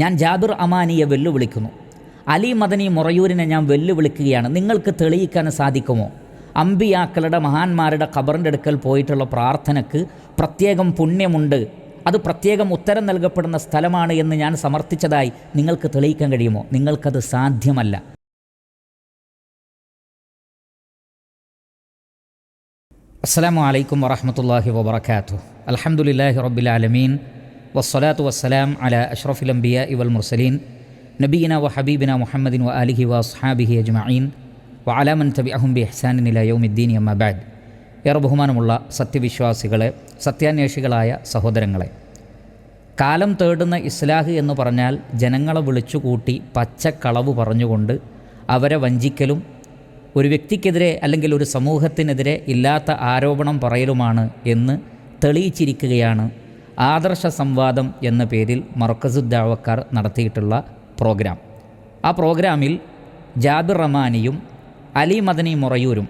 ഞാൻ ജാബിർ അമാനിയെ വെല്ലുവിളിക്കുന്നു. അലി മദനി മുറയൂരിനെ ഞാൻ വെല്ലുവിളിക്കുകയാണ്. നിങ്ങൾക്ക് തെളിയിക്കാൻ സാധിക്കുമോ? അമ്പിയാക്കളുടെ മഹാന്മാരുടെ ഖബറിന്റെ അടുക്കൽ പോയിട്ടുള്ള പ്രാർത്ഥനയ്ക്ക് പ്രത്യേകം പുണ്യമുണ്ട്. അത് പ്രത്യേകം ഉത്തരം നൽകപ്പെടുന്ന സ്ഥലമാണ് എന്ന് ഞാൻ സമർത്ഥിച്ചതായി നിങ്ങൾക്ക് തെളിയിക്കാൻ കഴിയുമോ? നിങ്ങൾക്കത് സാധ്യമല്ല. അസ്സാം വലൈക്കും വാഹമത്തല്ലാഹി വാബർക്കാത്തു അലഹമുല്ലാഹി റബ്ബിലാലമീൻ വസ്സലാത്തു വസ്സലാം അല അഷ്റഫുൽ അംബിയ ഇവൽ മുർസലീൻ നബീന വ ഹബീബിന മുഹമ്മദിൻ വ അലിഹി വ സ്ഹാബിഹി അജ്മീൻ വ അലാമൻ തബി അഹുംബി ഹസാനില എം അമ്മബാദ് ഏറെ ബഹുമാനമുള്ള സത്യവിശ്വാസികളെ സത്യാന്വേഷികളായ സഹോദരങ്ങളെ. കാലം തേടുന്ന ഇസ്ലാഹ് എന്ന് പറഞ്ഞാൽ ജനങ്ങളെ വിളിച്ചുകൂട്ടി പച്ചക്കളവ് പറഞ്ഞുകൊണ്ട് അവരെ വഞ്ചിക്കലും ഒരു വ്യക്തിക്കെതിരെ അല്ലെങ്കിൽ ഒരു സമൂഹത്തിനെതിരെ ഇല്ലാത്ത ആരോപണം പറയലുമാണ് എന്ന് തെളിയിച്ചിരിക്കുകയാണ് ആദർശ സംവാദം എന്ന പേരിൽ മർക്കസുദ്ദാവക്കാർ നടത്തിയിട്ടുള്ള പ്രോഗ്രാം. ആ പ്രോഗ്രാമിൽ ജാബിർ റഹ്മാനിയും അലി മദനി മുറയൂരും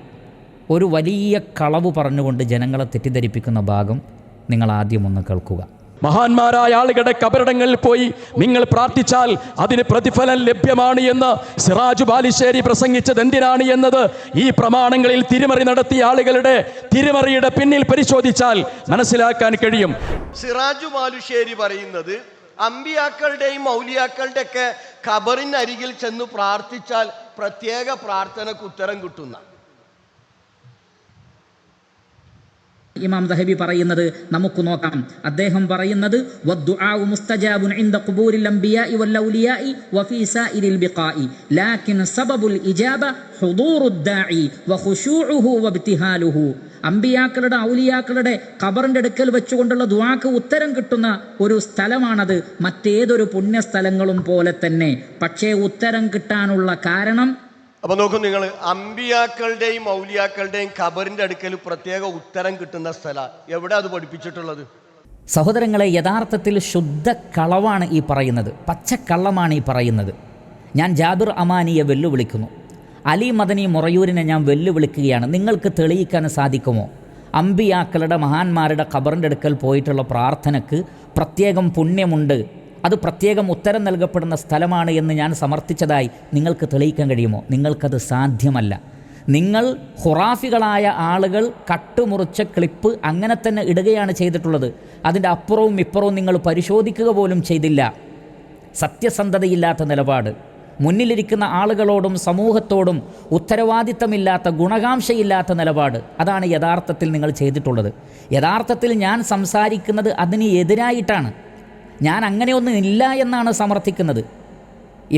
ഒരു വലിയ കളവ് പറഞ്ഞുകൊണ്ട് ജനങ്ങളെ തെറ്റിദ്ധരിപ്പിക്കുന്ന ഭാഗം നിങ്ങൾ ആദ്യം ഒന്ന് കേൾക്കുക. മഹാന്മാരായ ആളുകളുടെ കബറിടങ്ങളിൽ പോയി നിങ്ങൾ പ്രാർത്ഥിച്ചാൽ അതിന് പ്രതിഫലം ലഭ്യമാണ് എന്ന് സിറാജു ബാലിശ്ശേരി പ്രസംഗിച്ചത് എന്തിനാണ് എന്നത് ഈ പ്രമാണങ്ങളിൽ തിരിമറി നടത്തിയ ആളുകളുടെ തിരിമറിയുടെ പിന്നിൽ പരിശോധിച്ചാൽ മനസ്സിലാക്കാൻ കഴിയും. സിറാജു ബാലുശ്ശേരി പറയുന്നത് അമ്പിയാക്കളുടെയും മൗലിയാക്കളുടെ ഒക്കെ ഖബറിനരികിൽ ചെന്ന് പ്രാർത്ഥിച്ചാൽ പ്രത്യേക പ്രാർത്ഥനക്ക് ഉത്തരം കിട്ടുന്ന ഇമാം ദഹബി പറയുന്നത് നമുക്ക് നോക്കാം. അദ്ദേഹം പറയുന്നത് അമ്പിയാക്കളുടെ ഔലിയാക്കളുടെ ഖബറിന്റെ അടുക്കൽ വെച്ചുകൊണ്ടുള്ള ദുവാക്ക് ഉത്തരം കിട്ടുന്ന ഒരു സ്ഥലമാണത്. മറ്റേതൊരു പുണ്യസ്ഥലങ്ങളും പോലെ തന്നെ. പക്ഷേ ഉത്തരം കിട്ടാനുള്ള കാരണം അപ്പൊ നോക്കൂ നിങ്ങൾ അമ്പിയാക്കളുടെയും മൗലിയാക്കളുടെയും ഖബറിന്റെ അടുക്കൽ പ്രത്യേക ഉത്തരം കിട്ടുന്ന സ്ഥല. എവിടെ അത് പഠിപ്പിച്ചിട്ടുള്ളത്? സഹോദരങ്ങളെ യഥാർത്ഥത്തിൽ ശുദ്ധ കളവാണ് ഈ പറയുന്നത്. പച്ചക്കള്ളമാണ് ഈ പറയുന്നത്. ഞാൻ ജാബിർ അമാനിയെ വെല്ലുവിളിക്കുന്നു. അലി മദനി മുറയൂരിനെ ഞാൻ വെല്ലുവിളിക്കുകയാണ്. നിങ്ങൾക്ക് തെളിയിക്കാൻ സാധിക്കുമോ? അമ്പിയാക്കളുടെ മഹാന്മാരുടെ ഖബറിന്റെ അടുക്കൽ പോയിട്ടുള്ള പ്രാർത്ഥനക്ക് പ്രത്യേകം പുണ്യമുണ്ട് അത് പ്രത്യേകം ഉത്തരം നൽകപ്പെടുന്ന സ്ഥലമാണ് എന്ന് ഞാൻ സമർത്ഥിച്ചതായി നിങ്ങൾക്ക് തെളിയിക്കാൻ കഴിയുമോ? നിങ്ങൾക്കത് സാധ്യമല്ല. നിങ്ങൾ ഹുറാഫികളായ ആളുകൾ കട്ടുമുറിച്ച ക്ലിപ്പ് അങ്ങനെ തന്നെ ഇടുകയാണ് ചെയ്തിട്ടുള്ളത്. അതിന്റെ അപ്പുറവും ഇപ്പുറവും നിങ്ങൾ പരിശോധിക്കുക പോലും ചെയ്തില്ല. സത്യസന്ധതയില്ലാത്ത നിലപാട്. മുന്നിലിരിക്കുന്ന ആളുകളോടും സമൂഹത്തോടും ഉത്തരവാദിത്തമില്ലാത്ത ഗുണകാംക്ഷയില്ലാത്ത നിലപാട്. അതാണ് യഥാർത്ഥത്തിൽ നിങ്ങൾ ചെയ്തിട്ടുള്ളത്. യഥാർത്ഥത്തിൽ ഞാൻ സംസാരിക്കുന്നത് അതിന് എതിരായിട്ടാണ്. ഞാൻ അങ്ങനെയൊന്നും ഇല്ല എന്നാണ് സമർത്ഥിക്കുന്നത്.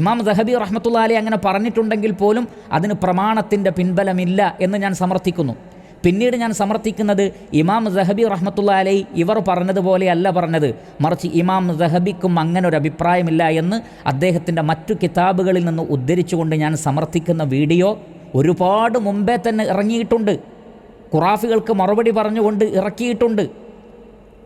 ഇമാം ദഹബി റഹ്മത്തുള്ളാലെ അങ്ങനെ പറഞ്ഞിട്ടുണ്ടെങ്കിൽ പോലും അതിന് പ്രമാണത്തിന്റെ പിൻബലമില്ല എന്ന് ഞാൻ സമർത്ഥിക്കുന്നു. പിന്നീട് ഞാൻ സമർത്ഥിക്കുന്നത് ഇമാം ദഹബി റഹ്മത്തുള്ള അലൈ ഇവർ പറഞ്ഞതുപോലെയല്ല പറഞ്ഞത്. മറിച്ച് ഇമാം ദഹബിക്കും അങ്ങനെ ഒരു അഭിപ്രായമില്ല എന്ന് അദ്ദേഹത്തിന്റെ മറ്റു കിതാബുകളിൽ നിന്ന് ഉദ്ധരിച്ചുകൊണ്ട് ഞാൻ സമർത്ഥിക്കുന്ന വീഡിയോ ഒരുപാട് മുമ്പേ തന്നെ ഇറങ്ങിയിട്ടുണ്ട്. ഖുറാഫികൾക്ക് മറുപടി പറഞ്ഞുകൊണ്ട് ഇറക്കിയിട്ടുണ്ട്.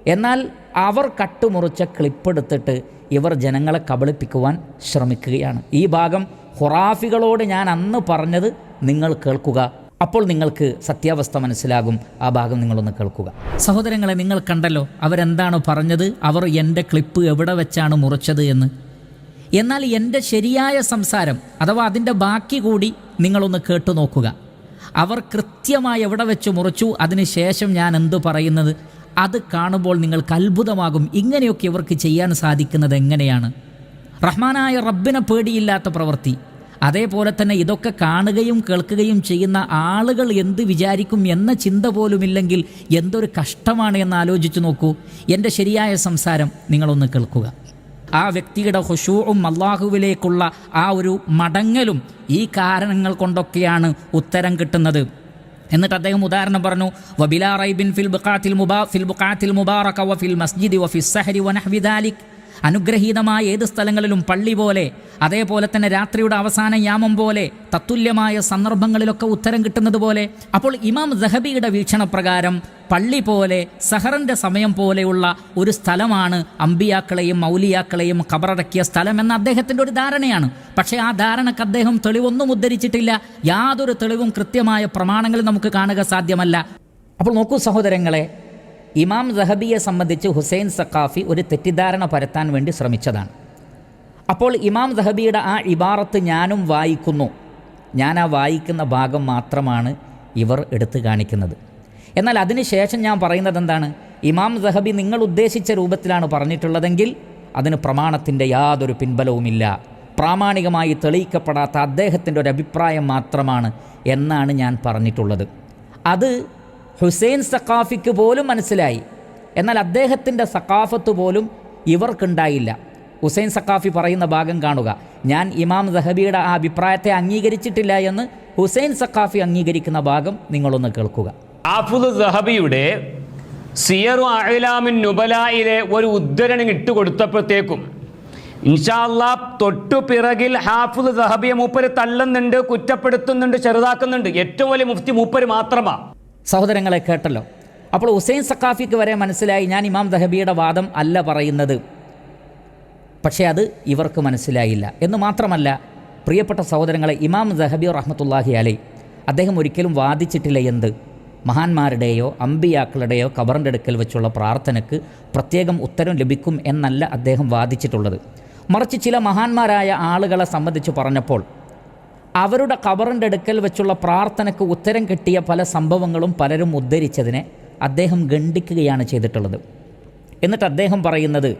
എന്നാൽ അവർ കട്ടുമുറിച്ച ക്ലിപ്പെടുത്തിട്ട് ഇവർ ജനങ്ങളെ കബളിപ്പിക്കുവാൻ ശ്രമിക്കുകയാണ്. ഈ ഭാഗം ഹുറാഫികളോട് ഞാൻ അന്ന് പറഞ്ഞത് നിങ്ങൾ കേൾക്കുക. അപ്പോൾ നിങ്ങൾക്ക് സത്യാവസ്ഥ മനസ്സിലാകും. ആ ഭാഗം നിങ്ങളൊന്ന് കേൾക്കുക. സഹോദരങ്ങളെ നിങ്ങൾ കണ്ടല്ലോ അവരെന്താണ് പറഞ്ഞത്? അവർ എന്റെ ക്ലിപ്പ് എവിടെ വെച്ചാണ് മുറിച്ചത് എന്ന്. എന്നാൽ എന്റെ ശരിയായ സംസാരം അഥവാ അതിന്റെ ബാക്കി കൂടി നിങ്ങളൊന്ന് കേട്ടു നോക്കുക. അവർ കൃത്യമായി എവിടെ വെച്ച് മുറിച്ചു? അതിനുശേഷം ഞാൻ എന്തു പറയുന്നത്? അത് കാണുമ്പോൾ നിങ്ങൾക്ക് അത്ഭുതമാകും ഇങ്ങനെയൊക്കെ ഇവർക്ക് ചെയ്യാൻ സാധിക്കുന്നത് എങ്ങനെയാണ്? റഹ്മാനായ റബ്ബിനെ പേടിയില്ലാത്ത പ്രവൃത്തി. അതേപോലെ തന്നെ ഇതൊക്കെ കാണുകയും കേൾക്കുകയും ചെയ്യുന്ന ആളുകൾ എന്ത് വിചാരിക്കും എന്ന ചിന്ത പോലുമില്ലെങ്കിൽ എന്തൊരു കഷ്ടമാണ് എന്ന് ആലോചിച്ച് നോക്കൂ. എന്റെ ശരിയായ സംസാരം നിങ്ങളൊന്ന് കേൾക്കുക. ആ വ്യക്തിയുടെ ഹുഷൂവും അള്ളാഹുവിലേക്കുള്ള ആ ഒരു മടങ്ങലും ഈ കാരണങ്ങൾ കൊണ്ടൊക്കെയാണ് ഉത്തരം കിട്ടുന്നത്. എന്നിട്ട് അദ്ദേഹം ഉദാഹരണം പറഞ്ഞു വബിലാ റൈബിൻ ഫിൽ ബുഖാത്തിൽ മുബാ ഫിൽ ബുഖാത്തിൽ മുബാറക വ ഫിൽ മസ്ജിദി വ ഫിസ് സഹരി വ നഹ്വി ദാലിക് അനുഗ്രഹീതമായ ഏത് സ്ഥലങ്ങളിലും പള്ളി പോലെ അതേപോലെ തന്നെ രാത്രിയുടെ അവസാന യാമം പോലെ തത്തുല്യമായ സന്ദർഭങ്ങളിലൊക്കെ ഉത്തരം കിട്ടുന്നത് പോലെ അപ്പോൾ ഇമാം ദഹബിയുടെ വീക്ഷണപ്രകാരം പള്ളി പോലെ സഹറിന്റെ സമയം പോലെയുള്ള ഒരു സ്ഥലമാണ് അമ്പിയാക്കളെയും മൗലിയാക്കളെയും കബറടക്കിയ സ്ഥലം എന്ന അദ്ദേഹത്തിന്റെ ഒരു ധാരണയാണ്. പക്ഷേ ആ ധാരണക്ക് അദ്ദേഹം തെളിവൊന്നും ഉദ്ധരിച്ചിട്ടില്ല. യാതൊരു തെളിവും കൃത്യമായ പ്രമാണങ്ങൾ നമുക്ക് കാണുക സാധ്യമല്ല. അപ്പോൾ നോക്കൂ സഹോദരങ്ങളെ ഇമാം സഹബിയെ സംബന്ധിച്ച് ഹുസൈൻ സഖാഫി ഒരു തെറ്റിദ്ധാരണ പരത്താൻ വേണ്ടി ശ്രമിച്ചതാണ്. അപ്പോൾ ഇമാം സഹബിയുടെ ആ ഇബാറത്ത് ഞാനും വായിക്കുന്നു. ഞാൻ ആ വായിക്കുന്ന ഭാഗം മാത്രമാണ് ഇവർ എടുത്തു കാണിക്കുന്നത്. എന്നാൽ അതിനുശേഷം ഞാൻ പറയുന്നത് എന്താണ്? ഇമാം സഹബി നിങ്ങൾ ഉദ്ദേശിച്ച രൂപത്തിലാണ് പറഞ്ഞിട്ടുള്ളതെങ്കിൽ അതിന് പ്രമാണത്തിന്റെ യാതൊരു പിൻബലവുമില്ല. പ്രാമാണികമായി തെളിയിക്കപ്പെടാത്ത അദ്ദേഹത്തിന്റെ ഒരു അഭിപ്രായം മാത്രമാണ് എന്നാണ് ഞാൻ പറഞ്ഞിട്ടുള്ളത്. അത് ഹുസൈൻ സഖാഫിക്ക് പോലും മനസ്സിലായി. എന്നാൽ അദ്ദേഹത്തിന്റെ സഖാഫത്ത് പോലും ഇവർക്കുണ്ടായില്ല. ഹുസൈൻ സഖാഫി പറയുന്ന ഭാഗം കാണുക. ഞാൻ ഇമാം ദഹബിയുടെ ആ അഭിപ്രായത്തെ അംഗീകരിച്ചിട്ടില്ല എന്ന് ഹുസൈൻ സഖാഫി അംഗീകരിക്കുന്ന ഭാഗം നിങ്ങളൊന്ന് കേൾക്കുക. ആഫുദ് സഹബിയുടെ സിയറു അഹ്ലാമിൻ നുബലായിലെ ഒരു ഉദ്ധരണി ഇട്ടുകൊടുത്തപ്പോഴത്തേക്കും ഇൻഷാല്ലാ തൊട്ടു പിറകിൽ ഹാഫുദ് സഹബിയെ മൂപ്പര് തള്ളുന്നുണ്ട് കുറ്റപ്പെടുത്തുന്നുണ്ട് ചെറുതാക്കുന്നുണ്ട്. ഏറ്റവും വലിയ മുഫ്തി മൂപ്പര് മാത്രമാണ് സഹോദരങ്ങളെ കേട്ടല്ലോ. അപ്പോൾ ഹുസൈൻ സക്കാഫിക്ക് വരെ മനസ്സിലായി ഞാൻ ഇമാം ദഹബിയുടെ വാദം അല്ല പറയുന്നത്. പക്ഷേ അത് ഇവർക്ക് മനസ്സിലായില്ല. എന്ന് മാത്രമല്ല പ്രിയപ്പെട്ട സഹോദരങ്ങളെ ഇമാം ദഹബി റഹ്മത്തുല്ലാഹി അലൈ അദ്ദേഹം ഒരിക്കലും വാദിച്ചിട്ടില്ല എന്ത്? മഹാന്മാരുടെയോ അമ്പിയാക്കളുടെയോ കബറിന്റെ അടുക്കൽ വെച്ചുള്ള പ്രാർത്ഥനയ്ക്ക് പ്രത്യേകം ഉത്തരം ലഭിക്കും എന്നല്ല അദ്ദേഹം വാദിച്ചിട്ടുള്ളത്. മറിച്ച് ചില മഹാന്മാരായ ആളുകളെ സംബന്ധിച്ച് പറഞ്ഞപ്പോൾ അവരുടെ കവറിന്റെ അടുക്കൽ വെച്ചുള്ള പ്രാർത്ഥനയ്ക്ക് ഉത്തരം കിട്ടിയ പല സംഭവങ്ങളും പലരും ഉദ്ധരിച്ചതിനെ അദ്ദേഹം ഖണ്ഡിക്കുകയാണ് ചെയ്തിട്ടുള്ളത്. എന്നിട്ട് അദ്ദേഹം പറയുന്നത്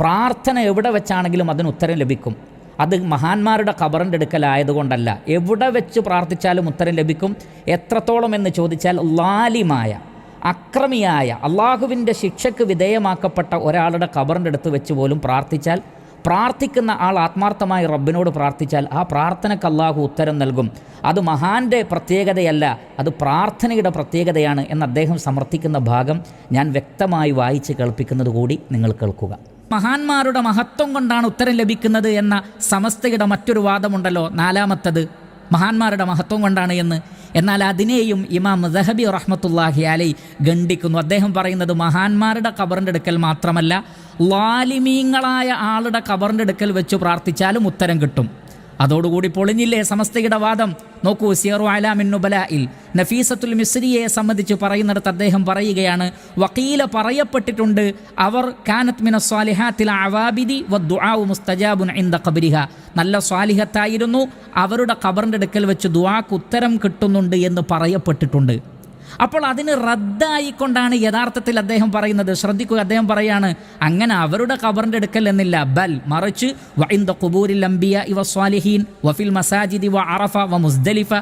പ്രാർത്ഥന എവിടെ വെച്ചാണെങ്കിലും അതിന് ഉത്തരം ലഭിക്കും. അത് മഹാന്മാരുടെ ഖബറിന്റെ അടുക്കലായതുകൊണ്ടല്ല. എവിടെ വെച്ച് പ്രാർത്ഥിച്ചാലും ഉത്തരം ലഭിക്കും. എത്രത്തോളം എന്ന് ചോദിച്ചാൽ ലാലിമായ അക്രമിയായ അള്ളാഹുവിന്റെ ശിക്ഷയ്ക്ക് വിധേയമാക്കപ്പെട്ട ഒരാളുടെ ഖബറിന്റെ അടുത്ത് വെച്ച് പോലും പ്രാർത്ഥിച്ചാൽ പ്രാർത്ഥിക്കുന്ന ആൾ ആത്മാർത്ഥമായി റബ്ബിനോട് പ്രാർത്ഥിച്ചാൽ ആ പ്രാർത്ഥനയ്ക്ക് അള്ളാഹു ഉത്തരം നൽകും. അത് മഹാന്റെ പ്രത്യേകതയല്ല അത് പ്രാർത്ഥനയുടെ പ്രത്യേകതയാണ് എന്ന് അദ്ദേഹം സമർത്ഥിക്കുന്ന ഭാഗം ഞാൻ വ്യക്തമായി വായിച്ച് കേൾപ്പിക്കുന്നത് കൂടി നിങ്ങൾ കേൾക്കുക. മഹാന്മാരുടെ മഹത്വം കൊണ്ടാണ് ഉത്തരം ലഭിക്കുന്നത് എന്ന സമസ്തയുടെ മറ്റൊരു വാദമുണ്ടല്ലോ നാലാമത്തത്. മഹാന്മാരുടെ മഹത്വം കൊണ്ടാണ് എന്ന്. എന്നാൽ അതിനെയും ഇമാം ദഹബി റഹ്മത്തുല്ലാഹി അലൈ ഖണ്ഡിക്കുന്നു. അദ്ദേഹം പറയുന്നത് മഹാന്മാരുടെ ഖബറിന്റെ അടുക്കൽ മാത്രമല്ല ലാലിമീങ്ങളായ ആളുടെ കബറിന്റെ അടുക്കൽ വെച്ച് പ്രാർത്ഥിച്ചാലും ഉത്തരം കിട്ടും. അതോടുകൂടി പൊളിഞ്ഞില്ലേ സമസ്തയുടെ വാദം? നോക്കൂ സിയറു അലാമിൻ നുബലായിൽ നഫീസത്തുൽ മിസ്രിയെ സംബന്ധിച്ച് പറയുന്നിടത്ത് അദ്ദേഹം പറയുകയാണ് വക്കീല പറയപ്പെട്ടിട്ടുണ്ട് അവർ കാനത്ത് മിന സ്വാലിഹാത്തിൽ അവാബിദി വദ്ദുആഉ മുസ്തജാബുൻ ഇന്ദ കബരിഹ നല്ല സ്വാലിഹത്തായിരുന്നു അവരുടെ ഖബറിന്റെ അടുക്കൽ വെച്ച് ദുആക്ക് ഉത്തരം കിട്ടുന്നുണ്ട് എന്ന് പറയപ്പെട്ടിട്ടുണ്ട്. അപ്പോൾ അതിന് റദ്ദായിക്കൊണ്ടാണ് യഥാർത്ഥത്തിൽ അദ്ദേഹം പറയുന്നത്. ശ്രദ്ധിക്കുക അദ്ദേഹം പറയാണ് അങ്ങനെ അവരുടെ ഖബറിന്റെ എടുക്കൽ എന്നില്ല. ബൽ മറിച്ച് വഇന്ദ കുബൂരിൽ അംബിയ ഇവ സ്വാലിഹീൻ വഫിൽ മസാജിദി വ അറഫ വ മുസ്ദലിഫ.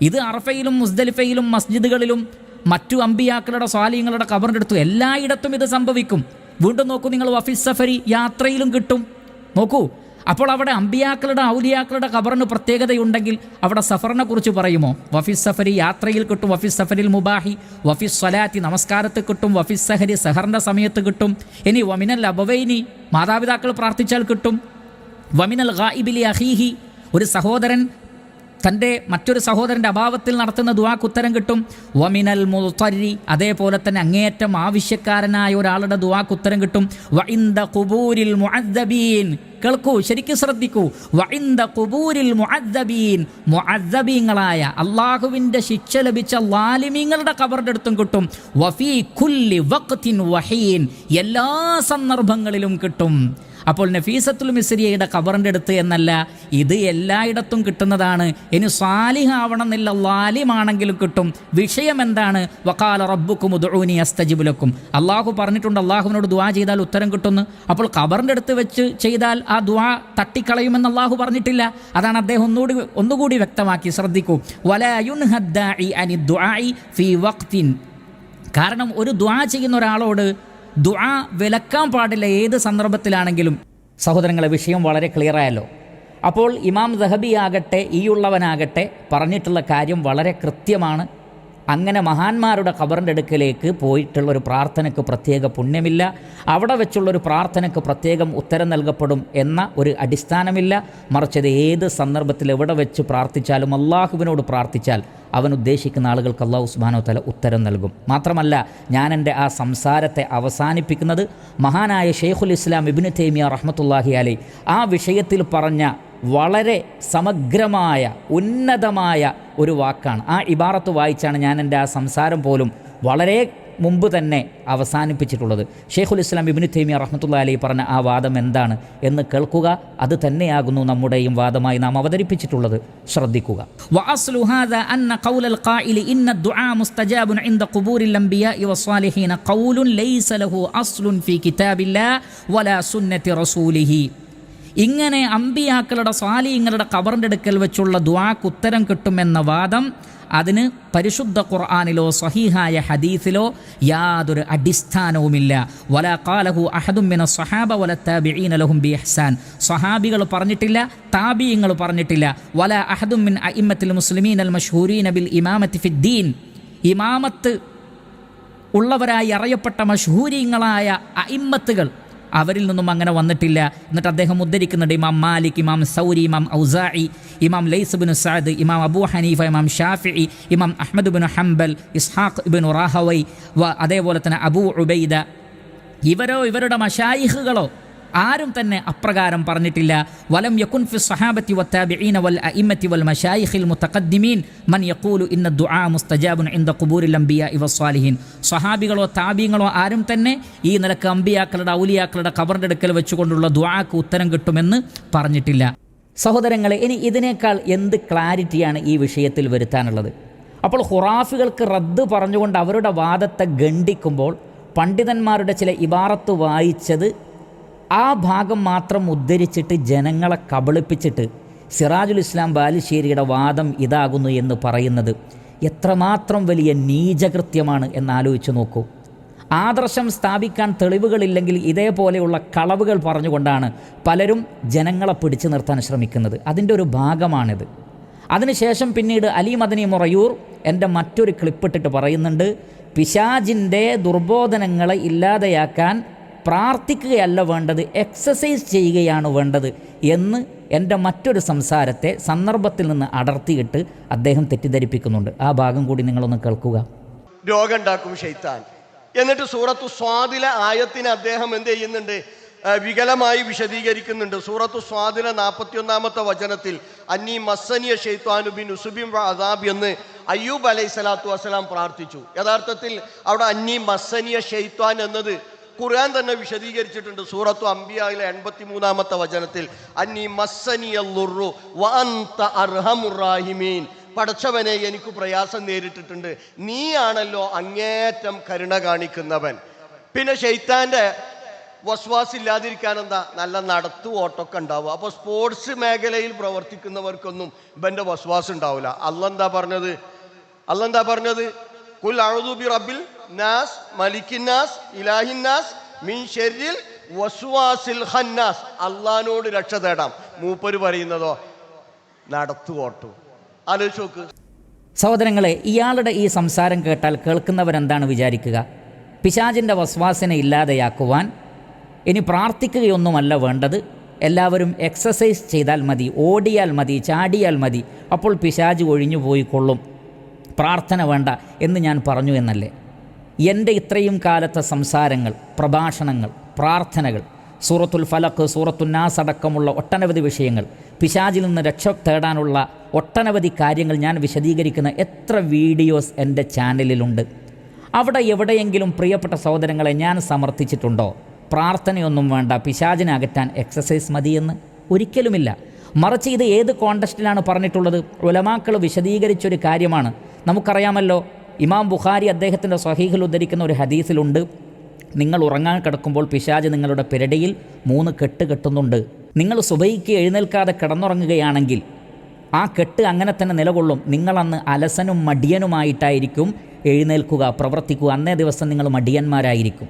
ഇത് അറഫയിലും മുസ്ദലിഫയിലും മസ്ജിദുകളിലും മറ്റു അമ്പിയാക്കളുടെ സ്വാലിഹങ്ങളുടെ ഖബറിന്റെ അടുത്തും എല്ലായിടത്തും ഇത് സംഭവിക്കും. വീണ്ടും നോക്കൂ നിങ്ങൾ വഫിൽ സഫരി യാത്രയിലും കിട്ടും. നോക്കൂ അപ്പോൾ അവിടെ അമ്പിയാക്കളുടെ ഔലിയാക്കളുടെ ഖബറിന് പ്രത്യേകതയുണ്ടെങ്കിൽ അവിടെ സഫറിനെ കുറിച്ച് പറയുമോ? വഫീസ് സഫരി യാത്രയിൽ കിട്ടും വഫീസ് സഫരിൽ മുബാഹി വഫീസ് സ്വലാത്തി നമസ്കാരത്തിൽ കിട്ടും വഫീസ് സഹരി സഹറിന്റെ സമയത്ത് കിട്ടും. ഇനി വമിനൽ അബവൈനി മാതാപിതാക്കൾ പ്രാർത്ഥിച്ചാൽ കിട്ടും. വമിനൽ ഗായിബിലി അഹീഹി ഒരു സഹോദരൻ തന്റെ മറ്റൊരു സഹോദരന്റെ അഭാവത്തിൽ നടത്തുന്ന ദുവാക്ക് ഉത്തരം കിട്ടും. വമിനൽ മുത്തരി അതേപോലെ തന്നെ അങ്ങേയറ്റം ആവശ്യക്കാരനായ ഒരാളുടെ ദുവാക്ക് ഉത്തരം കിട്ടും. വഇന്ദ കുബൂരിൽ മുഅദ്ദബീൻ. കേൾക്കൂ ശരിക്കും ശ്രദ്ധിക്കൂ. വഇന്ദ കുബൂരിൽ മുഅദ്ദബീൻ. മുഅദ്ദബീങ്ങളായ അള്ളാഹുവിന്റെ ശിക്ഷ ലഭിച്ച ലാലിമീങ്ങളുടെ കബറിന്റെ അടുത്തും കിട്ടും. വഫീ കുല്ലി വഖ്തിൻ വഹീൻ. എല്ലാ സന്ദർഭങ്ങളിലും കിട്ടും. അപ്പോൾ നഫീസത്തുൽ മിസ്രിയയുടെ ഖബറിന്റെ അടുത്ത് എന്നല്ല ഇത് എല്ലായിടത്തും കിട്ടുന്നതാണ്. ഇനി സാലിഹാവണം എന്നില്ല ലാലിമാണെങ്കിലും കിട്ടും. വിഷയം എന്താണ്? വക്കാല റബ്ബുക്കും ഉദൂനി അസ്തജിബുലക്കും അള്ളാഹു പറഞ്ഞിട്ടുണ്ട് അള്ളാഹുവിനോട് ദുവാ ചെയ്താൽ ഉത്തരം കിട്ടുന്നു അപ്പോൾ ഖബറിന്റെ അടുത്ത് വെച്ച് ചെയ്താൽ ആ ദുവാ തട്ടിക്കളയുമെന്ന് അള്ളാഹു പറഞ്ഞിട്ടില്ല. അതാണ് അദ്ദേഹം ഒന്നുകൂടി ഒന്നുകൂടി വ്യക്തമാക്കി. ശ്രദ്ധിക്കൂ. വലയുൻഹദ്ദാഇ അനി ദുആഇ ഫി വഖ്തിൻ. കാരണം ഒരു ദ്വാ ചെയ്യുന്ന ഒരാളോട് ദ്വാ വിലക്കാൻ പാടില്ല ഏത് സന്ദർഭത്തിലാണെങ്കിലും. സഹോദരങ്ങളെ വിഷയം വളരെ ക്ലിയറായല്ലോ. അപ്പോൾ ഇമാം ദഹബി ആകട്ടെ ഈയുള്ളവനാകട്ടെ പറഞ്ഞിട്ടുള്ള കാര്യം വളരെ കൃത്യമാണ്. അങ്ങനെ മഹാന്മാരുടെ ഖബറിന്റെ അടുക്കലേക്ക് പോയിട്ടുള്ള ഒരു പ്രാർത്ഥനയ്ക്ക് പ്രത്യേക പുണ്യമില്ല. അവിടെ വെച്ചുള്ളൊരു പ്രാർത്ഥനയ്ക്ക് പ്രത്യേകം ഉത്തരം നൽകപ്പെടും എന്ന ഒരു അടിസ്ഥാനമില്ല. മറിച്ചത് ഏത് സന്ദർഭത്തിൽ എവിടെ വെച്ച് പ്രാർത്ഥിച്ചാലും അള്ളാഹുവിനോട് പ്രാർത്ഥിച്ചാൽ അവൻ ഉദ്ദേശിക്കുന്ന ആളുകൾക്ക് അള്ളാഹു സുബാനോ തല ഉത്തരം നൽകും. മാത്രമല്ല ഞാൻ എന്റെ ആ സംസാരത്തെ അവസാനിപ്പിക്കുന്നത് മഹാനായ ഷെയ്ഖുൽ ഇസ്ലാം ഇബിന് തേമിയ റഹ്മത്തുല്ലാഹി അലി ആ വിഷയത്തിൽ പറഞ്ഞ വളരെ സമഗ്രമായ ഉന്നതമായ ഒരു വാക്കാണ്. ആ ഇബാറത്ത് വായിച്ചാണ് ഞാൻ എന്റെ ആ സംസാരം പോലും വളരെ മുമ്പ് തന്നെ അവസാനിപ്പിച്ചിട്ടുള്ളത്. ഷെയ്ഖുൽ ഇസ്ലാം ഇബിനു തൈമിയ റഹ്മത്തുള്ള അലി പറഞ്ഞ ആ വാദം എന്താണ് എന്ന് കേൾക്കുക. അത് തന്നെയാകുന്നു നമ്മുടെയും വാദമായി നാം അവതരിപ്പിച്ചിട്ടുള്ളത്. ശ്രദ്ധിക്കുക. ഖൗലുൻ ലൈസ ലഹു അസ്ലുൻ ഫീ കിതാബില്ലാ വലാ റസൂലിഹി. ഇങ്ങനെ അമ്പിയാക്കളുടെ സ്വാലിങ്ങളുടെ കബറിന്റെ അടുക്കൽ വെച്ചുള്ള ദുആക്ക് ഉത്തരം കിട്ടുമെന്ന വാദം അതിന് പരിശുദ്ധ ഖുർആാനിലോ സഹീഹായ ഹദീസിലോ യാതൊരു അടിസ്ഥാനവുമില്ല. വല കാലഹു അഹദുമിന സഹാബ വല താബിഈന ലഹും ബി ഹസാൻ സഹാബികൾ പറഞ്ഞിട്ടില്ല താബിയങ്ങൾ പറഞ്ഞിട്ടില്ല. വല അഹദുമിൻ അഇമ്മത്തിൽ മുസ്ലിമീൻ അൽ മഷൂരീൻ ബിൽ ഇമാമത്ത് ഫിദ്ദീൻ ഇമാമത്ത് ഉള്ളവരായി അറിയപ്പെട്ട മഷൂരിങ്ങളായ അയിമ്മത്തുകൾ അവരിൽ നിന്നും അങ്ങനെ വന്നിട്ടില്ല. എന്നിട്ട് അദ്ദേഹം ഉദ്ധരിക്കുന്നുണ്ട് ഇമാം മാലിക് ഇമാം സൗരി ഇമാം ഔസായി ഇമാം ലൈസ് ബിൻ സാദ് ഇമാം Abu Hanifa Imam Shafi Imam Ahmad bin Hanbal Ishaq bin Rahawayh അതേപോലെ തന്നെ അബൂ ഉബൈദ. ഇവരോ ഇവരുടെ മഷായിഹുകളോ ആരും തന്നെ അപ്രകാരം പറഞ്ഞിട്ടില്ല. വലം യകുൻ ഫി സഹാബത്തി വത്താബിഈന വൽ അഇമ്മത്തി വൽ മശായിഖിൽ മുതഖദ്ദിമീൻ മൻ യഖൂലു ഇന്ന ദുആ മുസ്തജാബുൻ ഇൻദ ഖുബൂരിൽ അംബിയാ സ്വാലിഹീൻ. സഹാബികളോ താബീങ്ങളോ ആരും തന്നെ ഈ നിലയ്ക്ക് അമ്പിയാക്കളുടെ ഔലിയാക്കളുടെ കബറിന്റെ അടുക്കൽ വെച്ചുകൊണ്ടുള്ള ദുആക്ക് ഉത്തരം കിട്ടുമെന്ന് പറഞ്ഞിട്ടില്ല. സഹോദരങ്ങളെ ഇനി ഇതിനേക്കാൾ എന്ത് ക്ലാരിറ്റിയാണ് ഈ വിഷയത്തിൽ വരുത്താനുള്ളത്? അപ്പോൾ ഖുറാഫുകൾക്ക് റദ്ദ് പറഞ്ഞുകൊണ്ട് അവരുടെ വാദത്തെ ഗണ്ഡിക്കുമ്പോൾ പണ്ഡിതന്മാരുടെ ചില ഇബാറത്ത് വായിച്ചത് ആ ഭാഗം മാത്രം ഉദ്ധരിച്ചിട്ട് ജനങ്ങളെ കബളിപ്പിച്ചിട്ട് സിറാജുൽ ഇസ്ലാം ബാലുശ്ശേരിയുടെ വാദം ഇതാകുന്നു എന്ന് പറയുന്നത് എത്രമാത്രം വലിയ നീചകൃത്യമാണ് എന്നാലോചിച്ച് നോക്കൂ. ആദർശം സ്ഥാപിക്കാൻ തെളിവുകളില്ലെങ്കിൽ ഇതേപോലെയുള്ള കളവുകൾ പറഞ്ഞുകൊണ്ടാണ് പലരും ജനങ്ങളെ പിടിച്ചു നിർത്താൻ ശ്രമിക്കുന്നത്. അതിന്റെ ഒരു ഭാഗമാണിത്. അതിനുശേഷം പിന്നീട് അലി മദനി മുറയൂർ എന്റെ മറ്റൊരു ക്ലിപ്പിട്ടിട്ട് പറയുന്നുണ്ട് പിശാജിന്റെ ദുർബോധനങ്ങളെ ഇല്ലാതെയാക്കാൻ പ്രാർത്ഥിക്കുകയല്ല വേണ്ടത് എക്സസൈസ് ചെയ്യുകയാണ് വേണ്ടത് എന്ന് എന്റെ മറ്റൊരു സംസാരത്തെ സന്ദർഭത്തിൽ നിന്ന് അടർത്തിയിട്ട് അദ്ദേഹം തെറ്റിദ്ധരിപ്പിക്കുന്നുണ്ട്. ആ ഭാഗം കൂടി നിങ്ങളൊന്ന് കേൾക്കുക. രോഗം ഉണ്ടാക്കും ഷെയ്ത്താൻ എന്നിട്ട് സൂറത്തു സ്വാദില ആയത്തിന് അദ്ദേഹം എന്ത് ചെയ്യുന്നുണ്ട്? വികലമായി വിശദീകരിക്കുന്നുണ്ട്. സൂറത്തു സ്വാദില നാൽപ്പത്തി ഒന്നാമത്തെ വചനത്തിൽ അന്നി മസ്സനിയ ഷെയ്ത്വാനുബിൻ ഉസുബിൻ അദാബ് എന്ന് അയ്യൂബ് അലൈഹി സ്വലാത്തു വസ്സലാം പ്രാർത്ഥിച്ചു. യഥാർത്ഥത്തിൽ അവിടെ അന്നി മസ്സനിയ ഷെയ്ത്വാൻ എന്നത് ഖുർആൻ തന്നെ വിശദീകരിച്ചിട്ടുണ്ട്. സൂറത്തു അംബിയയിലെ എൺപത്തി മൂന്നാമത്തെ വചനത്തിൽ അന്നി മസ്സനിയുറു അർഹമുറാഹിമീൻ പടച്ചവനെ എനിക്ക് പ്രയാസം നേരിട്ടിട്ടുണ്ട്. നീയാണല്ലോ അങ്ങേറ്റം കരുണ കാണിക്കുന്നവൻ. പിന്നെ ഷെയ്ത്താന്റെ വസ്വാസ് ഇല്ലാതിരിക്കാൻ എന്താ നല്ല നടത്തു ഓട്ടമൊക്കെ ഉണ്ടാവുക. അപ്പോൾ സ്പോർട്സ് മേഖലയിൽ പ്രവർത്തിക്കുന്നവർക്കൊന്നും ഇവന്റെ വസ്വാസ് ഉണ്ടാവില്ല. അല്ലെന്താ പറഞ്ഞത്? അല്ലെന്താ പറഞ്ഞത്? കുൽ അഴുതുബി റബ്ബിൽ നാസ് മലിക്കിന്നാസ് ഇലാഹിന്നാസ് മിൻ ഷെരിൽ വസ്വാസിൽ ഹന്നാസ് അള്ളഹാനോട് രക്ഷ തേടാം. മൂപ്പര് പറയുന്നതോ? നടത്തു ഓട്ടു ആലോചിച്ച് നോക്ക്. സഹോദരങ്ങളെ ഇയാളുടെ ഈ സംസാരം കേട്ടാൽ കേൾക്കുന്നവരെന്താണ് വിചാരിക്കുക? പിശാചിന്റെ വസ്വാസിനെ ഇല്ലാതെയാക്കുവാൻ ഇനി പ്രാർത്ഥിക്കുകയൊന്നുമല്ല വേണ്ടത്. എല്ലാവരും എക്സസൈസ് ചെയ്താൽ മതി ഓടിയാൽ മതി ചാടിയാൽ മതി. അപ്പോൾ പിശാജ് ഒഴിഞ്ഞു പോയിക്കൊള്ളും പ്രാർത്ഥന വേണ്ട എന്ന് ഞാൻ പറഞ്ഞു എന്നല്ലേ? എന്റെ ഇത്രയും കാലത്തെ സംസാരങ്ങൾ പ്രഭാഷണങ്ങൾ പ്രാർത്ഥനകൾ സൂറത്തുൽ ഫലക്ക് സൂറത്തുന്നാസ് അടക്കമുള്ള ഒട്ടനവധി വിഷയങ്ങൾ പിശാചിൽ നിന്ന് രക്ഷ തേടാനുള്ള ഒട്ടനവധി കാര്യങ്ങൾ ഞാൻ വിശദീകരിക്കുന്ന എത്ര വീഡിയോസ് എന്റെ ചാനലിലുണ്ട്. അവിടെ എവിടെയെങ്കിലും പ്രിയപ്പെട്ട സഹോദരങ്ങളെ ഞാൻ സമർത്ഥിച്ചിട്ടുണ്ടോ? പ്രാർത്ഥനയൊന്നും വേണ്ട പിശാചിനെ അകറ്റാൻ എക്സസൈസ് മതിയെന്ന് ഒരിക്കലുമില്ല. മറിച്ച് ഇത് ഏത് കോണ്ടസ്റ്റിലാണ് പറഞ്ഞിട്ടുള്ളത്? ഉലമാക്കൾ വിശദീകരിച്ചൊരു കാര്യമാണ്. നമുക്കറിയാമല്ലോ ഇമാം ബുഖാരി അദ്ദേഹത്തിന്റെ സ്വഹീഹിൽ ഉദ്ധരിക്കുന്ന ഒരു ഹദീസിലുണ്ട്. നിങ്ങൾ ഉറങ്ങാൻ കിടക്കുമ്പോൾ പിശാജ് നിങ്ങളുടെ പിരടിയിൽ മൂന്ന് കെട്ട് കെട്ടുന്നുണ്ട്. നിങ്ങൾ സുബൈക്ക് എഴുന്നേൽക്കാതെ കിടന്നുറങ്ങുകയാണെങ്കിൽ ആ കെട്ട് അങ്ങനെ തന്നെ നിലകൊള്ളും. നിങ്ങളന്ന് അലസനും മടിയനുമായിട്ടായിരിക്കും എഴുന്നേൽക്കുക പ്രവർത്തിക്കുക. അന്നേ ദിവസം നിങ്ങൾ മടിയന്മാരായിരിക്കും.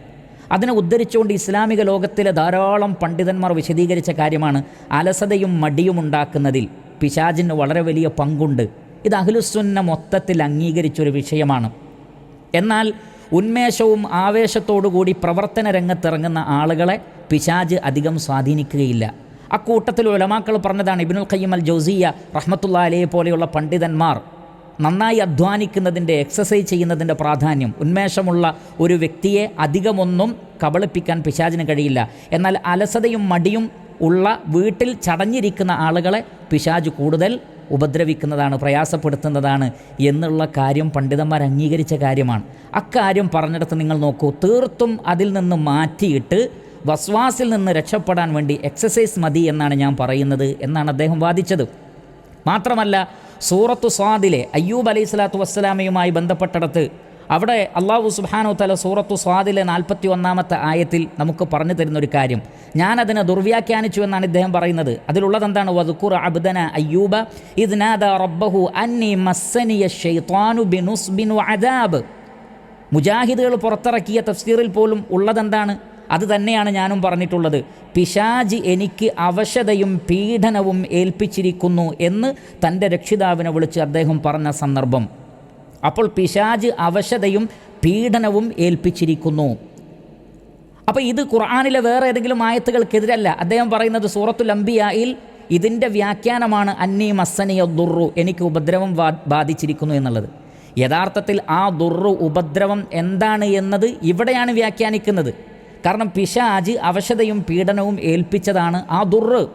അതിനെ ഉദ്ധരിച്ചുകൊണ്ട് ഇസ്ലാമിക ലോകത്തിലെ ധാരാളം പണ്ഡിതന്മാർ വിശദീകരിച്ച കാര്യമാണ് അലസതയും മടിയും ഉണ്ടാക്കുന്നതിൽ പിശാജിന് വളരെ വലിയ പങ്കുണ്ട്. ഇത് അഹ്ലുസുന്ന മൊത്തത്തിൽ അംഗീകരിച്ചൊരു വിഷയമാണ്. എന്നാൽ ഉന്മേഷവും ആവേശത്തോടുകൂടി പ്രവർത്തന രംഗത്തിറങ്ങുന്ന ആളുകളെ പിശാജ് അധികം സ്വാധീനിക്കുകയില്ല. അക്കൂട്ടത്തിൽ ഉലമാക്കൾ പറഞ്ഞതാണ് ഇബിനുൽ ഖയ്യം അൽ ജൗസിയ റഹ്മത്തുള്ള അലയെ പോലെയുള്ള പണ്ഡിതന്മാർ നന്നായി അധ്വാനിക്കുന്നതിന്റെ എക്സസൈസ് ചെയ്യുന്നതിന്റെ പ്രാധാന്യം ഉന്മേഷമുള്ള ഒരു വ്യക്തിയെ അധികമൊന്നും കബളിപ്പിക്കാൻ പിശാചിന് കഴിയില്ല. എന്നാൽ അലസതയും മടിയും ഉള്ള വീട്ടിൽ ചടഞ്ഞിരിക്കുന്ന ആളുകളെ പിശാജ് കൂടുതൽ ഉപദ്രവിക്കുന്നതാണ് പ്രയാസപ്പെടുത്തുന്നതാണ് എന്നുള്ള കാര്യം പണ്ഡിതന്മാർ അംഗീകരിച്ച കാര്യമാണ്. അക്കാര്യം പറഞ്ഞിടത്ത് നിങ്ങൾ നോക്കൂ. തീർത്തും അതിൽ നിന്ന് മാറ്റിയിട്ട് വസ്വാസിൽ നിന്ന് രക്ഷപ്പെടാൻ വേണ്ടി എക്സസൈസ് മതി എന്നാണ് ഞാൻ പറയുന്നത് എന്നാണ് അദ്ദേഹം വാദിച്ചത്. മാത്രമല്ല സൂറത്തു സ്വാദിലെ അയ്യൂബ് അലൈഹി സ്വലാത്തു വസ്സലാമയുമായി ബന്ധപ്പെട്ടിടത്ത് അവിടെ അള്ളാഹു സുബാനു തല സൂറത്തു സ്വാദിലെ നാൽപ്പത്തി ഒന്നാമത്തെ ആയത്തിൽ നമുക്ക് പറഞ്ഞു തരുന്നൊരു കാര്യം. അതിനെ ദുർവ്യാഖ്യാനിച്ചു എന്നാണ് ഇദ്ദേഹം പറയുന്നത്. അതിലുള്ളത് എന്താണ് വദുക്കുർ അബ്ദന അയ്യൂബ ഇദ്നാദ റബ്ബഹു അന്നി മസ്സനിയ ഷൈത്വാനു ബിനുസ്ബിൻ അദാബ് മുജാഹിദുകൾ പുറത്തിറക്കിയ തഫ്സീറിൽ പോലും ഉള്ളതെന്താണ്? അത് തന്നെയാണ് ഞാനും പറഞ്ഞിട്ടുള്ളത്. പിശാജ് എനിക്ക് അവശതയും പീഡനവും ഏൽപ്പിച്ചിരിക്കുന്നു എന്ന് തന്റെ രക്ഷിതാവിനെ വിളിച്ച് അദ്ദേഹം പറഞ്ഞ സന്ദർഭം. അപ്പോൾ പിശാജ് അവശതയും പീഡനവും ഏൽപ്പിച്ചിരിക്കുന്നു. അപ്പോൾ ഇത് ഖുർആാനിലെ വേറെ ഏതെങ്കിലും ആയത്തുകൾക്കെതിരല്ല. അദ്ദേഹം പറയുന്നത് സൂറത്തുൽ അംബിയായിൽ ഇതിന്റെ വ്യാഖ്യാനമാണ് അന്നി മസ്സനിയ ദുർറു എനിക്ക് ഉപദ്രവം ബാധിച്ചിരിക്കുന്നു എന്നുള്ളത്. യഥാർത്ഥത്തിൽ ആ ദുർറു ഉപദ്രവം എന്താണ് എന്നത് ഇവിടെയാണ് വ്യാഖ്യാനിക്കുന്നത്. കാരണം പിശാജ് അവശതയും പീഡനവും ഏൽപ്പിച്ചതാണ് ആ ദുർറ്.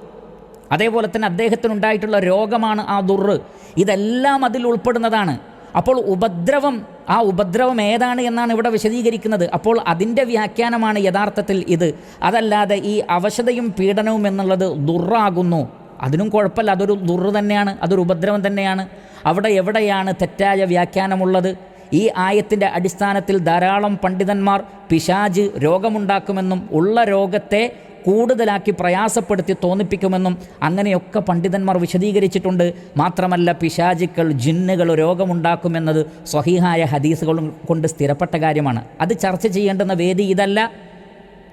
അതേപോലെ തന്നെ അദ്ദേഹത്തിനുണ്ടായിട്ടുള്ള രോഗമാണ് ആ ദുർറ്. ഇതെല്ലാം അതിൽ ഉൾപ്പെടുന്നതാണ്. അപ്പോൾ ഉപദ്രവം ആ ഉപദ്രവം ഏതാണ് എന്നാണ് ഇവിടെ വിശദീകരിക്കുന്നത്. അപ്പോൾ അതിന്റെ വ്യാഖ്യാനമാണ് യഥാർത്ഥത്തിൽ ഇത്. അതല്ലാതെ ഈ അവശതയും പീഡനവും എന്നുള്ളത് ദുർറാകുന്നു അതിനും കുഴപ്പമില്ല. അതൊരു ദുർ തന്നെയാണ്. അതൊരു ഉപദ്രവം തന്നെയാണ്. അവിടെ എവിടെയാണ് തെറ്റായ വ്യാഖ്യാനമുള്ളത്? ഈ ആയത്തിന്റെ അടിസ്ഥാനത്തിൽ ധാരാളം പണ്ഡിതന്മാർ പിശാജ് രോഗമുണ്ടാക്കുമെന്നും ഉള്ള രോഗത്തെ കൂടുതലാക്കി പ്രയാസപ്പെടുത്തി തോന്നിപ്പിക്കുമെന്നും അങ്ങനെയൊക്കെ പണ്ഡിതന്മാർ വിശദീകരിച്ചിട്ടുണ്ട്. മാത്രമല്ല പിശാചിക്കൾ ജിന്നുകൾ രോഗമുണ്ടാക്കുമെന്നത് സ്വഹീഹായ ഹദീസുകളും കൊണ്ട് സ്ഥിരപ്പെട്ട കാര്യമാണ്. അത് ചർച്ച ചെയ്യേണ്ടുന്ന വേദി ഇതല്ല.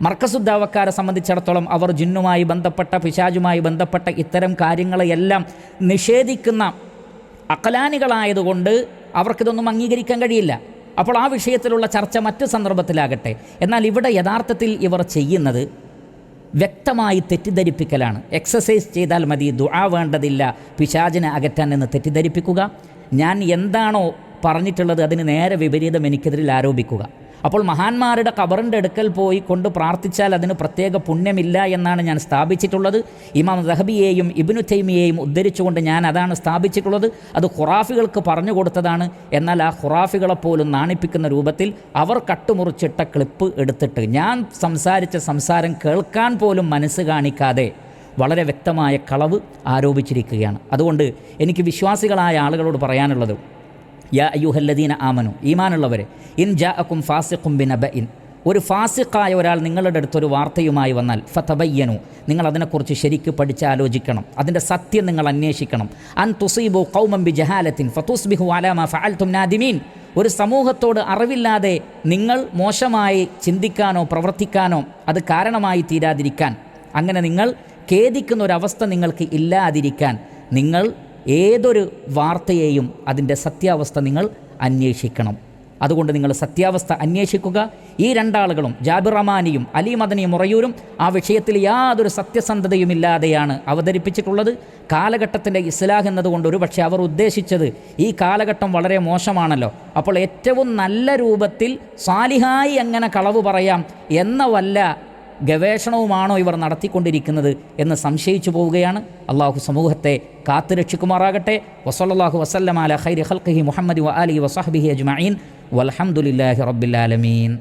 മർക്കസുദ്ധാവക്കാരെ സംബന്ധിച്ചിടത്തോളം അവർ ജിന്നുമായി ബന്ധപ്പെട്ട പിശാജുമായി ബന്ധപ്പെട്ട ഇത്തരം കാര്യങ്ങളെയെല്ലാം നിഷേധിക്കുന്ന അക്കലാനികളായതുകൊണ്ട് അവർക്കിതൊന്നും അംഗീകരിക്കാൻ കഴിയില്ല. അപ്പോൾ ആ വിഷയത്തിലുള്ള ചർച്ച മറ്റ് സന്ദർഭത്തിലാകട്ടെ. എന്നാൽ ഇവിടെ യഥാർത്ഥത്തിൽ ഇവർ ചെയ്യുന്നത് വ്യക്തമായി തെറ്റിദ്ധരിപ്പിക്കലാണ്. എക്സസൈസ് ചെയ്താൽ മതി ദുആ വേണ്ടതില്ല പിശാചിനെ അകറ്റാൻ എന്ന് തെറ്റിദ്ധരിപ്പിക്കുക. ഞാൻ എന്താണോ പറഞ്ഞിട്ടുള്ളത് അതിന് നേരെ വിപരീതം എനിക്കെതിരിൽ ആരോപിക്കുക. അപ്പോൾ മഹാന്മാരുടെ കബറിന്റെ അടുക്കൽ പോയി കൊണ്ട് പ്രാർത്ഥിച്ചാൽ അതിന് പ്രത്യേക പുണ്യമില്ല എന്നാണ് ഞാൻ സ്ഥാപിച്ചിട്ടുള്ളത്. ഇമാം ദഹബിയെയും ഇബിനു തൈമിയെയും ഉദ്ധരിച്ചുകൊണ്ട് ഞാൻ അതാണ് സ്ഥാപിച്ചിട്ടുള്ളത്. അത് ഖുറാഫികൾക്ക് പറഞ്ഞു കൊടുത്തതാണ്. എന്നാൽ ആ ഖുറാഫികളെ പോലും നാണിപ്പിക്കുന്ന രൂപത്തിൽ അവർ കട്ടുമുറിച്ചിട്ട ക്ലിപ്പ് എടുത്തിട്ട് ഞാൻ സംസാരിച്ച സംസാരം കേൾക്കാൻ പോലും മനസ്സ് കാണിക്കാതെ വളരെ വ്യക്തമായ കളവ് ആരോപിച്ചിരിക്കുകയാണ്. അതുകൊണ്ട് എനിക്ക് വിശ്വാസികളായ ആളുകളോട് പറയാനുള്ളത് യാ അയ്യുഹല്ലദീന ആമനു ഈമാനുള്ളവരെ ഇൻ ജാ അക്കും ഫാസിഖും ബിൻ ഇൻ ഒരു ഫാസിഖായ ഒരാൾ നിങ്ങളുടെ അടുത്തൊരു വാർത്തയുമായി വന്നാൽ ഫതബയ്യനു നിങ്ങൾ അതിനെക്കുറിച്ച് ശരിക്ക് പഠിച്ച് ആലോചിക്കണം. അതിന്റെ സത്യം നിങ്ങൾ അന്വേഷിക്കണം. അൻ തുസീബു കൗമം ബി ജഹാലത്തിൻ ഫതുസ്ബിഹു അലാമ ഫഅൽതും നാദിമീൻ. ഒരു സമൂഹത്തോട് അറിവില്ലാതെ നിങ്ങൾ മോശമായി ചിന്തിക്കാനോ പ്രവർത്തിക്കാനോ അത് കാരണമായി തീരാതിരിക്കാൻ അങ്ങനെ നിങ്ങൾ ഖേദിക്കുന്ന ഒരവസ്ഥ നിങ്ങൾക്ക് ഇല്ലാതിരിക്കാൻ നിങ്ങൾ ഏതൊരു വാർത്തയെയും അതിന്റെ സത്യാവസ്ഥ നിങ്ങൾ അന്വേഷിക്കണം. അതുകൊണ്ട് നിങ്ങൾ സത്യാവസ്ഥ അന്വേഷിക്കുക. ഈ രണ്ടാളുകളും ജാബിർ റമാനിയും അലി മദനി മുറയൂരും ആ വിഷയത്തിൽ യാതൊരു സത്യസന്ധതയുമില്ലാതെയാണ് അവതരിപ്പിച്ചിട്ടുള്ളത്. കാലഘട്ടത്തിന്റെ ഇസ്ലാഹ് എന്നതുകൊണ്ട് ഒരു പക്ഷേ അവർ ഉദ്ദേശിച്ചത് ഈ കാലഘട്ടം വളരെ മോശമാണല്ലോ. അപ്പോൾ ഏറ്റവും നല്ല രൂപത്തിൽ സാലിഹായി എങ്ങനെ കളവ് പറയാം എന്ന വല്ല ഗവേഷണവുമാണോ ഇവർ നടത്തിക്കൊണ്ടിരിക്കുന്നത് എന്ന് സംശയിച്ചു പോവുകയാണ്. അള്ളാഹു സമൂഹത്തെ കാത്തുരക്ഷിക്കുമാറാകട്ടെ. വസല്ലാഹു വസല്ലമാല അല ഹൽഖി മുഹമ്മദ് വ അലി വസഹബിഹി അജ്മഈൻ. വൽഹംദുലില്ലാഹി റബ്ബിൽ ആലമീൻ.